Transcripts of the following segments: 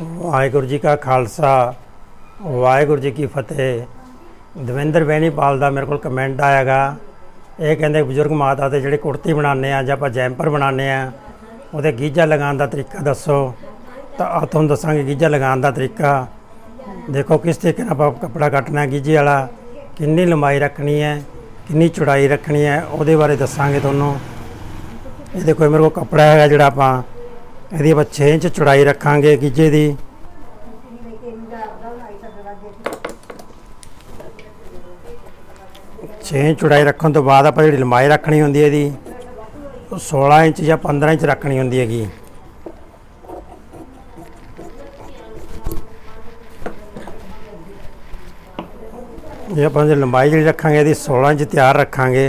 ਵਾਹਿਗੁਰੂ ਜੀ ਕਾ ਖਾਲਸਾ, ਵਾਹਿਗੁਰੂ ਜੀ ਕੀ ਫਤਿਹ। ਦਵਿੰਦਰ ਬੈਣੀਪਾਲ ਦਾ ਮੇਰੇ ਕੋਲ ਕਮੈਂਟ ਆਇਆਗਾ। ਇਹ ਕਹਿੰਦੇ, ਬਜ਼ੁਰਗ ਮਾਤਾ ਤੇ ਜਿਹੜੇ ਕੁੜਤੀ ਬਣਾਉਂਦੇ ਆ ਜਾਂ ਆਪਾਂ ਜੈਂਪਰ ਬਣਾਉਂਦੇ ਆ, ਉਹਦੇ ਗੀਜਾ ਲਗਾਉਣ ਦਾ ਤਰੀਕਾ ਦੱਸੋ। ਤਾਂ ਆ ਤੁਹਾਨੂੰ ਦੱਸਾਂਗੇ ਗੀਜਾ ਲਗਾਉਣ ਦਾ ਤਰੀਕਾ। ਦੇਖੋ ਕਿਸ ਤਰੀਕੇ ਨਾਲ ਆਪਾਂ ਕੱਪੜਾ ਕੱਟਣਾ ਹੈ ਗੀਜੇ ਵਾਲਾ। ਕਿੰਨੀ ਲੰਬਾਈ ਰੱਖਣੀ ਹੈ, ਕਿੰਨੀ ਚੌੜਾਈ ਰੱਖਣੀ ਹੈ, ਉਹਦੇ ਬਾਰੇ ਦੱਸਾਂਗੇ ਤੁਹਾਨੂੰ। ਇਹ ਦੇਖੋ ਮੇਰੇ ਕੋਲ ਕੱਪੜਾ ਹੈਗਾ ਜਿਹੜਾ ਆਪਾਂ ਇਹਦੀ ਆਪਾਂ 6 ਇੰਚ ਚੌੜਾਈ ਰੱਖਾਂਗੇ ਗੀਜੇ ਦੀ। ਛੇ ਇੰਚ ਚੌੜਾਈ ਰੱਖਣ ਤੋਂ ਬਾਅਦ ਆਪਾਂ ਜਿਹੜੀ ਲੰਬਾਈ ਰੱਖਣੀ ਹੁੰਦੀ ਹੈ ਇਹਦੀ, ਉਹ 16 ਇੰਚ ਜਾਂ 15 ਇੰਚ ਰੱਖਣੀ ਹੁੰਦੀ ਹੈਗੀ। ਇਹ ਆਪਾਂ ਜੇ ਲੰਬਾਈ ਜਿਹੜੀ ਰੱਖਾਂਗੇ, ਇਹਦੀ 16 ਇੰਚ ਤਿਆਰ ਰੱਖਾਂਗੇ।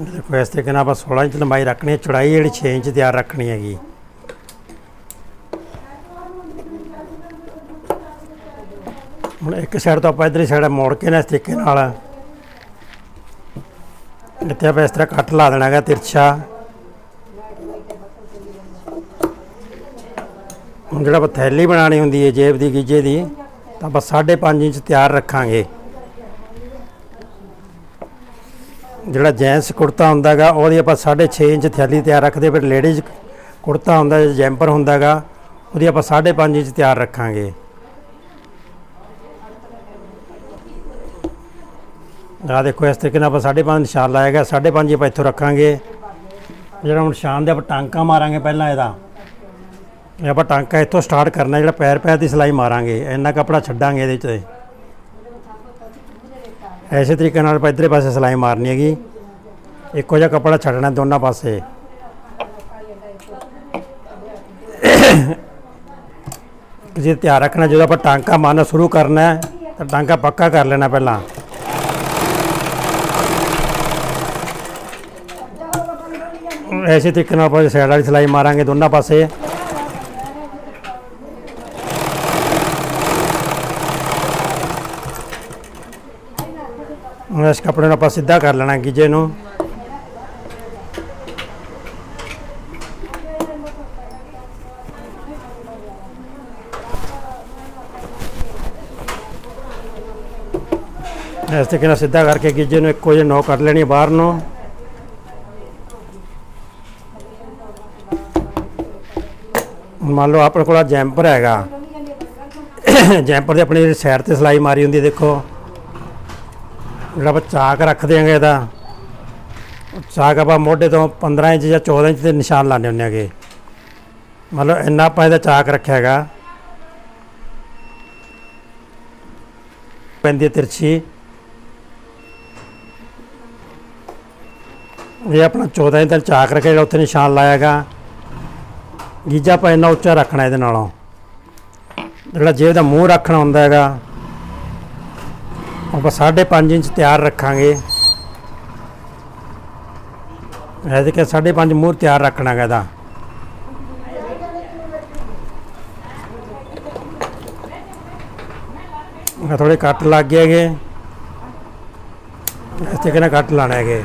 ਦੇਖੋ, ਇਸ ਤਰੀਕੇ ਨਾਲ ਆਪਾਂ 16 ਇੰਚ ਲੰਬਾਈ ਰੱਖਣੀ ਹੈ, ਚੌੜਾਈ ਜਿਹੜੀ 6 ਇੰਚ ਤਿਆਰ ਰੱਖਣੀ ਹੈਗੀ। ਹੁਣ ਇੱਕ ਸਾਈਡ ਤੋਂ ਆਪਾਂ ਇਧਰਲੀ ਸਾਈਡ ਮੋੜ ਕੇ ਨਾ ਇਸ ਤਰੀਕੇ ਨਾਲ। ਇੱਥੇ ਆਪਾਂ ਇਸ ਤਰ੍ਹਾਂ ਕੱਟ ਲਾ ਦੇਣਾ ਹੈਗਾ ਤਿਰਛਾ। ਹੁਣ ਜਿਹੜਾ ਆਪਾਂ ਥੈਲੀ ਬਣਾਉਣੀ ਹੁੰਦੀ ਹੈ ਜੇਬ ਦੀ, ਗੀਜੇ ਦੀ, ਤਾਂ ਆਪਾਂ 5.5 ਇੰਚ ਤਿਆਰ ਰੱਖਾਂਗੇ। ਜਿਹੜਾ ਜੈਂਸ ਕੁੜਤਾ ਹੁੰਦਾਗਾ, ਉਹਦੀ ਆਪਾਂ 6.5 ਇੰਚ ਥੈਲੀ ਤਿਆਰ ਰੱਖਦੇ, ਫਿਰ ਲੇਡੀਜ਼ ਕੁੜਤਾ ਹੁੰਦਾ ਜਾਂ ਜੈਂਪਰ ਹੁੰਦਾਗਾ, ਉਹਦੀ ਆਪਾਂ 5.5 ਇੰਚ ਤਿਆਰ ਰੱਖਾਂਗੇ। ਆ ਦੇਖੋ, ਇਸ ਤਰੀਕੇ ਨਾਲ ਆਪਾਂ 5.5 ਨਿਸ਼ਾਨ ਲਾਇਆ ਗਿਆ 5.5 ਆਪਾਂ ਇੱਥੋਂ ਰੱਖਾਂਗੇ। ਜਿਹੜਾ ਹੁਣ ਨਿਸ਼ਾਨ ਦੇ ਆਪਾਂ ਟਾਂਕਾ ਮਾਰਾਂਗੇ ਪਹਿਲਾਂ ਇਹਦਾ। ਇਹ ਆਪਾਂ ਟਾਂਕਾ ਇੱਥੋਂ ਸਟਾਰਟ ਕਰਨਾ, ਜਿਹੜਾ ਪੈਰ ਪੈਰ ਦੀ ਸਿਲਾਈ ਮਾਰਾਂਗੇ, ਇੰਨਾ ਕੱਪੜਾ ਛੱਡਾਂਗੇ ਇਹਦੇ 'ਚ। ਐਸੇ ਤਰੀਕੇ ਨਾਲ ਆਪਾਂ ਇੱਧਰੇ ਪਾਸੇ ਸਿਲਾਈ ਮਾਰਨੀ ਹੈਗੀ। ਇੱਕੋ ਜਿਹਾ ਕੱਪੜਾ ਛੱਡਣਾ ਦੋਨਾਂ ਪਾਸੇ। ਜੇ ਧਿਆਨ ਰੱਖਣਾ, ਜਦੋਂ ਆਪਾਂ ਟਾਂਕਾ ਮਾਰਨਾ ਸ਼ੁਰੂ ਕਰਨਾ ਹੈ, ਤਾਂ ਟਾਂਕਾ ਪੱਕਾ ਕਰ ਲੈਣਾ ਪਹਿਲਾਂ। ਐਸੇ ਤਰੀਕੇ ਨਾਲ ਆਪਾਂ ਸਾਈਡ ਵਾਲੀ ਸਿਲਾਈ ਮਾਰਾਂਗੇ ਦੋਨਾਂ ਪਾਸੇ। ਹੁਣ ਇਸ ਕੱਪੜੇ ਨੂੰ ਆਪਾਂ ਸਿੱਧਾ ਕਰ ਲੈਣਾ ਗੀਜੇ ਨੂੰ ਇਸ ਤਰੀਕੇ ਨਾਲ ਸਿੱਧਾ ਕਰਕੇ ਗੀਜੇ ਨੂੰ ਇੱਕੋ ਜਿਹੇ ਨੋਕ ਕਰ ਲੈਣੀ ਹੈ ਬਾਹਰ ਨੂੰ। ਮੰਨ ਲਓ ਆਪਣੇ ਕੋਲ ਜੈਂਪਰ ਹੈਗਾ। ਜੈਂਪਰ ਦੇ ਆਪਣੀ ਸਾਈਡ ਤੇ ਸਿਲਾਈ ਮਾਰੀ ਹੁੰਦੀ ਦੇਖੋ। ਜਿਹੜਾ ਆਪਾਂ ਚਾਕ ਰੱਖ ਦਿਆਂਗੇ ਇਹਦਾ ਚਾਕ ਆਪਾਂ ਮੋਢੇ ਤੋਂ 15 ਇੰਚ ਜਾਂ 14 ਇੰਚ ਦੇ ਨਿਸ਼ਾਨ ਲਾਣੇ ਹੁੰਦੇ ਹੈਗੇ ਮਤਲਬ ਇੰਨਾ ਆਪਾਂ ਇਹਦਾ ਚਾਕ ਰੱਖਿਆ ਹੈਗਾ। ਪੈਂਦੀ ਤਿਰਛੀ। ਇਹ ਆਪਣਾ 14 ਇੰਚ ਦਾ ਚਾਕ ਰੱਖਿਆ ਜਿਹੜਾ ਉੱਥੇ ਨਿਸ਼ਾਨ ਲਾਇਆ ਹੈਗਾ। ਗੀਜਾ ਆਪਾਂ ਇੰਨਾ ਉੱਚਾ ਰੱਖਣਾ ਇਹਦੇ ਨਾਲੋਂ। ਜਿਹੜਾ ਜੇਬ ਦਾ ਮੂੰਹ ਰੱਖਣਾ ਹੁੰਦਾ ਹੈਗਾ। ਆਪਾਂ 5.5 ਇੰਚ ਤਿਆਰ ਰੱਖਾਂਗੇ। ਇਹਦੇ ਕਿ 5.5 ਮੂੰਹ ਤਿਆਰ ਰੱਖਣਾ ਹੈਗਾ ਇਹਦਾ। ਆ ਥੋੜੇ ਕੱਟ ਲੱਗ ਗਏ ਹੈਗੇ। ਇਸ ਤਰੀਕੇ ਨਾਲ ਕੱਟ ਲਾਣਾ ਹੈਗੇ।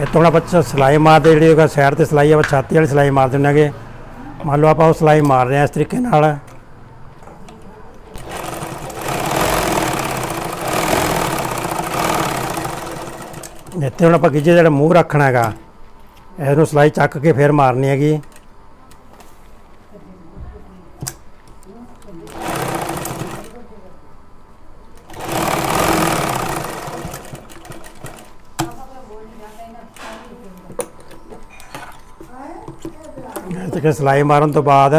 ਇਹ ਤੋਂ ਆਪਾਂ ਸਿਲਾਈ ਮਾਰਦੇ ਜਿਹੜੀ ਉਹਦਾ ਸਾਈਡ ਤੇ ਸਿਲਾਈ ਆਪਾਂ ਛਾਤੀ ਵਾਲੀ ਸਿਲਾਈ ਮਾਰ ਦਿੰਦੇ ਹੈਗੇ। ਮੰਨ ਲਓ ਆਪਾਂ ਉਹ ਸਿਲਾਈ ਮਾਰ ਰਹੇ ਹਾਂ ਇਸ ਤਰੀਕੇ ਨਾਲ। ਇੱਥੇ ਹੁਣ ਆਪਾਂ ਗਿੱਜੇ ਜਿਹੜਾ ਮੂੰਹ ਰੱਖਣਾ ਹੈਗਾ, ਇਹਨੂੰ ਸਿਲਾਈ ਚੱਕ ਕੇ ਫਿਰ ਮਾਰਨੀ ਹੈਗੀ। ਤੇ ਸਿਲਾਈ ਮਾਰਨ ਤੋਂ ਬਾਅਦ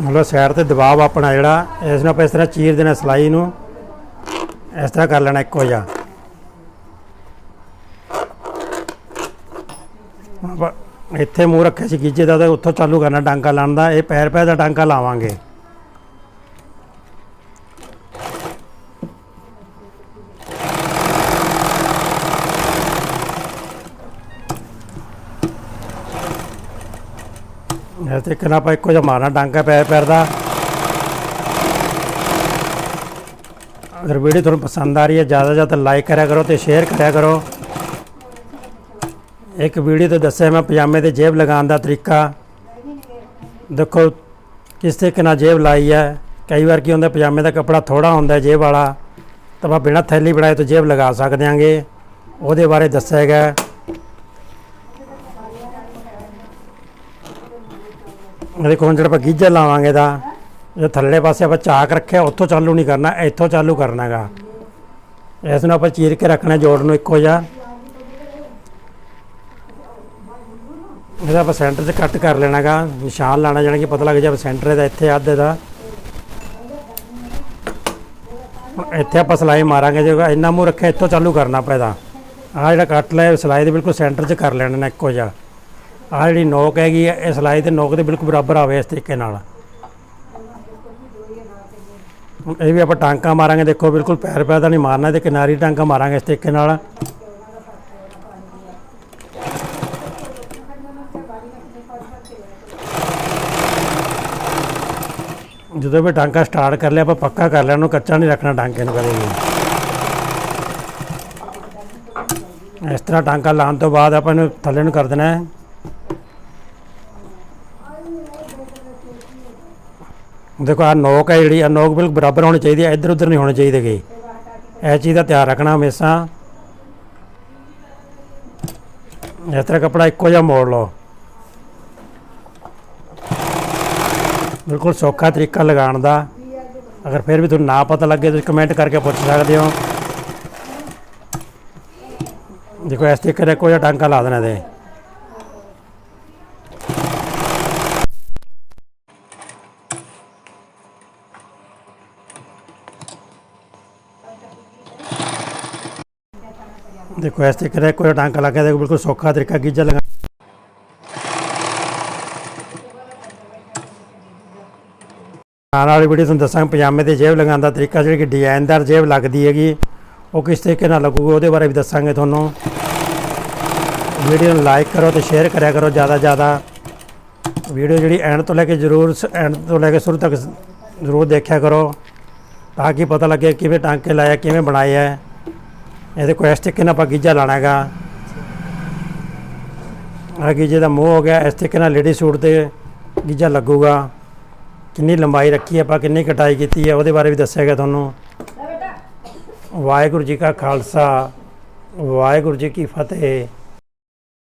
ਮਤਲਬ ਸਾਈਡ ਤੇ ਦਬਾਅ ਆਪਣਾ ਜਿਹੜਾ, ਇਸ ਨੂੰ ਆਪਾਂ ਇਸ ਤਰ੍ਹਾਂ ਚੀਰ ਦੇਣਾ ਸਿਲਾਈ ਨੂੰ। ਇਸ ਤਰ੍ਹਾਂ ਕਰ ਲੈਣਾ ਇੱਕੋ ਜਿਹਾ। ਇੱਥੇ ਮੂੰਹ ਰੱਖਿਆ ਸੀ ਗੀਜੇ ਦਾ ਤਾਂ ਉੱਥੋਂ ਚਾਲੂ ਕਰਨਾ, ਡਾਂਕਾ ਲਾਉਣ ਦਾ। ਇਹ ਪੈਰ ਪੈਰ ਦਾ ਡਾਂਕਾ ਲਾਵਾਂਗੇ। ਇਸ ਤਰੀਕੇ ਨਾਲ ਆਪਾਂ ਇੱਕੋ ਜਿਹਾ ਮਾਰਨਾ, ਡਾਂਕਾ ਪੈਰ ਪੈਰ ਦਾ। ਅਗਰ ਵੀਡੀਓ ਤੁਹਾਨੂੰ ਪਸੰਦ ਆ ਰਹੀ ਹੈ, ਜ਼ਿਆਦਾ ਤੋਂ ਜ਼ਿਆਦਾ ਲਾਈਕ ਕਰਿਆ ਕਰੋ ਤੇ ਸ਼ੇਅਰ ਕਰਿਆ ਕਰੋ। ਇੱਕ ਵੀਡੀਓ ਤੇ ਦੱਸਿਆ ਮੈਂ ਪਜਾਮੇ ਤੇ ਜੇਬ ਲਗਾਉਣ ਦਾ ਤਰੀਕਾ। ਦੇਖੋ ਕਿਸ ਤਰੀਕੇ ਨਾਲ ਜੇਬ ਲਾਈ ਹੈ। ਕਈ ਵਾਰ ਕੀ ਹੁੰਦਾ, ਪਜਾਮੇ ਦਾ ਕੱਪੜਾ ਥੋੜਾ ਹੁੰਦਾ ਜੇਬ ਵਾਲਾ, ਤਾਂ ਆਪਾਂ ਬਿਨਾਂ ਥੈਲੀ ਬਣਾਏ ਤੋਂ ਜੇਬ ਲਗਾ ਸਕਦੇ ਆਂਗੇ ਉਹਦੇ ਬਾਰੇ ਦੱਸਿਆ ਗਿਆ ਦੇਖੋ, ਹੁਣ ਜਿਹੜਾ ਆਪਾਂ ਗੀਜਰ ਲਾਵਾਂਗੇ ਦਾ ਜੋ ਥੱਲੇ ਪਾਸੇ ਆਪਾਂ ਚਾਕ ਰੱਖਿਆ, ਉੱਥੋਂ ਚਾਲੂ ਨਹੀਂ ਕਰਨਾ, ਇੱਥੋਂ ਚਾਲੂ ਕਰਨਾ ਹੈਗਾ ਇਸ ਨੂੰ ਆਪਾਂ ਚੀਰ ਕੇ ਰੱਖਣਾ, ਜੋੜ ਨੂੰ ਇੱਕੋ ਜਿਹਾ। ਇਹਦਾ ਆਪਾਂ ਸੈਂਟਰ 'ਚ ਕੱਟ ਕਰ ਲੈਣਾਗਾ ਨਿਸ਼ਾਨ ਲਾਣਾ ਜਾਣਾ ਕਿ ਪਤਾ ਲੱਗ ਜਾਵੇ ਸੈਂਟਰ ਇਹਦਾ ਇੱਥੇ ਅੱਧ ਦਾ ਇੱਥੇ ਆਪਾਂ ਸਲਾਈ ਮਾਰਾਂਗੇ, ਜੇ ਇੰਨਾ ਮੂੰਹ ਰੱਖਿਆ, ਇੱਥੋਂ ਚਾਲੂ ਕਰਨਾ ਪੈਦਾ ਆਹ ਜਿਹੜਾ ਕੱਟ ਲਿਆ ਇਹ ਸਲਾਈ ਦੇ ਬਿਲਕੁਲ ਸੈਂਟਰ 'ਚ ਕਰ ਲੈਣਾ ਇੱਕੋ ਜਿਹਾ। ਆਹ ਜਿਹੜੀ ਨੋਕ ਹੈਗੀ ਹੈ ਇਹ ਸਲਾਈ ਤੇ ਨੋਕ ਦੇ ਬਿਲਕੁਲ ਬਰਾਬਰ ਆਵੇ ਇਸ ਤਰੀਕੇ ਨਾਲ। ਇਹ ਵੀ ਆਪਾਂ ਟਾਂਕਾ ਮਾਰਾਂਗੇ, ਦੇਖੋ ਬਿਲਕੁਲ ਪੈਰ ਪੈਰ ਦਾ ਨਹੀਂ ਮਾਰਨਾ ਤੇ ਕਿਨਾਰੀ ਟਾਂਕਾ ਮਾਰਾਂਗੇ ਇਸ ਤਰੀਕੇ ਨਾਲ। ਜਦੋਂ ਵੀ ਟਾਂਕਾ ਸਟਾਰਟ ਕਰ ਲਿਆ, ਆਪਾਂ ਪੱਕਾ ਕਰ ਲਿਆ, ਉਹਨੂੰ ਕੱਚਾ ਨਹੀਂ ਰੱਖਣਾ ਟਾਂਕੇ ਨੂੰ ਕਦੇ ਵੀ। ਇਸ ਤਰ੍ਹਾਂ ਟਾਂਕਾ ਲਾਉਣ ਤੋਂ ਬਾਅਦ ਆਪਾਂ ਇਹਨੂੰ ਥੱਲੇ ਨੂੰ ਕਰ ਦੇਣਾ ਹੈ। ਦੇਖੋ ਆ ਨੋਕ ਹੈ ਜਿਹੜੀ ਆ ਨੋਕ ਬਿਲਕੁਲ ਬਰਾਬਰ ਹੋਣੀ ਚਾਹੀਦੀ ਹੈ ਇੱਧਰ ਉੱਧਰ ਨਹੀਂ ਹੋਣੇ ਚਾਹੀਦੇ ਗੀ। ਇਹ ਚੀਜ਼ ਦਾ ਧਿਆਨ ਰੱਖਣਾ ਹਮੇਸ਼ਾ। ਇਸ ਤਰ੍ਹਾਂ ਕੱਪੜਾ ਇੱਕੋ ਜਿਹਾ ਮੋੜ ਲਓ। ਬਿਲਕੁਲ ਸੌਖਾ ਤਰੀਕਾ ਲਗਾਉਣ ਦਾ। ਅਗਰ ਫਿਰ ਵੀ ਤੁਹਾਨੂੰ ਨਾ ਪਤਾ ਲੱਗੇ, ਤੁਸੀਂ ਕਮੈਂਟ ਕਰਕੇ ਪੁੱਛ ਸਕਦੇ ਹੋ। ਦੇਖੋ, ਇਸ ਤਰੀਕੇ ਦਾ ਕੋਈ ਜਿਹਾ ਟਾਂਕਾ ਲਾ ਦੇਣਾ ਦੇ ਦੇਖੋ, ਇਸ ਤਰੀਕੇ ਦਾ ਕੋਈ ਟਾਂਕਾ ਲਾ ਕੇ ਦੇਖੋ, ਬਿਲਕੁਲ ਸੌਖਾ ਤਰੀਕਾ ਗੀਜਾ ਲਗਾ ਆਉਣ ਵਾਲੀ ਵੀਡੀਓ ਤੁਹਾਨੂੰ ਦੱਸਾਂਗੇ, ਪਜਾਮੇ ਤੇ ਜੇਬ ਲਗਾਉਣ ਦਾ ਤਰੀਕਾ, ਜਿਹੜੀ ਕਿ ਡਿਜ਼ਾਈਨਦਾਰ ਜੇਬ ਲੱਗਦੀ ਹੈਗੀ, ਉਹ ਕਿਸ ਤਰੀਕੇ ਨਾਲ ਲੱਗੂਗੀ, ਉਹਦੇ ਬਾਰੇ ਵੀ ਦੱਸਾਂਗੇ ਤੁਹਾਨੂੰ। ਵੀਡੀਓ ਨੂੰ ਲਾਈਕ ਕਰੋ ਤੇ ਸ਼ੇਅਰ ਕਰਿਆ ਕਰੋ ਜ਼ਿਆਦਾ ਜ਼ਿਆਦਾ। ਵੀਡੀਓ ਜਿਹੜੀ ਐਂਡ ਤੋਂ ਲੈ ਕੇ ਜ਼ਰੂਰ ਐਂਡ ਤੋਂ ਲੈ ਕੇ ਸ਼ੁਰੂ ਤੱਕ ਜ਼ਰੂਰ ਦੇਖਿਆ ਕਰੋ, ਤਾਂ ਕਿ ਪਤਾ ਲੱਗੇ ਕਿਵੇਂ ਟਾਂਕੇ ਲਾਇਆ, ਕਿਵੇਂ ਬਣਾਇਆ ਹੈ ਇਹਦੇ ਕੋਈ ਇਸ ਤਰੀਕੇ ਨਾਲ ਆਪਾਂ ਗੀਜਾ ਲਾਣਾ ਹੈਗਾ। ਆ ਗੀਜੇ ਦਾ ਮੂੰਹ ਹੋ ਗਿਆ ਇਸ ਤਰੀਕੇ ਨਾਲ ਲੇਡੀ ਸੂਟ ਤੇ ਗੀਜਾ ਲੱਗੂਗਾ। ਕਿੰਨੀ ਲੰਬਾਈ ਰੱਖੀ ਆਪਾਂ ਕਿੰਨੀ ਕਟਾਈ ਕੀਤੀ ਹੈ ਉਹਦੇ ਬਾਰੇ ਵੀ ਦੱਸਿਆ ਗਿਆ ਤੁਹਾਨੂੰ। ਵਾਹਿਗੁਰੂ ਜੀ ਕਾ ਖਾਲਸਾ ਵਾਹਿਗੁਰੂ ਜੀ ਕੀ ਫਤਿਹ।